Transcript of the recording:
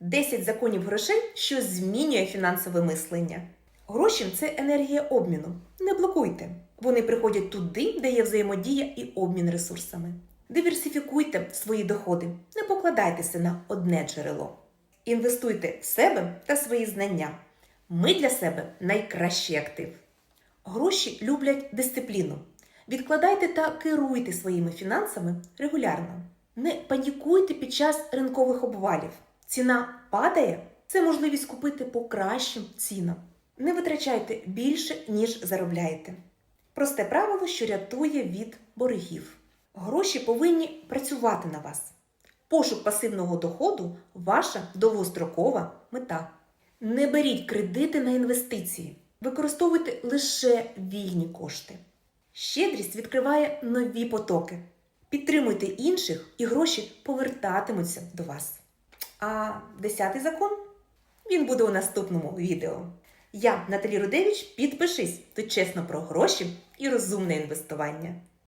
10 законів грошей, що змінює фінансове мислення. Гроші це енергія обміну. Не блокуйте. Вони приходять туди, де є взаємодія і обмін ресурсами. Диверсифікуйте свої доходи, не покладайтеся на одне джерело. Інвестуйте в себе та свої знання. Ми для себе найкращий актив. Гроші люблять дисципліну. Відкладайте та керуйте своїми фінансами регулярно. Не панікуйте під час ринкових обвалів. Ціна падає це можливість купити по кращим цінам. Не витрачайте більше, ніж заробляєте. Просте правило, що рятує від боргів. Гроші повинні працювати на вас. Пошук пасивного доходу ваша довгострокова мета. Не беріть кредити на інвестиції. Використовуйте лише вільні кошти. Щедрість відкриває нові потоки. Підтримуйте інших, і гроші повертатимуться до вас. А десятий закон він буде у наступному відео. Я, Наталі Рудевич, підпишись тут чесно про гроші і розумне інвестування.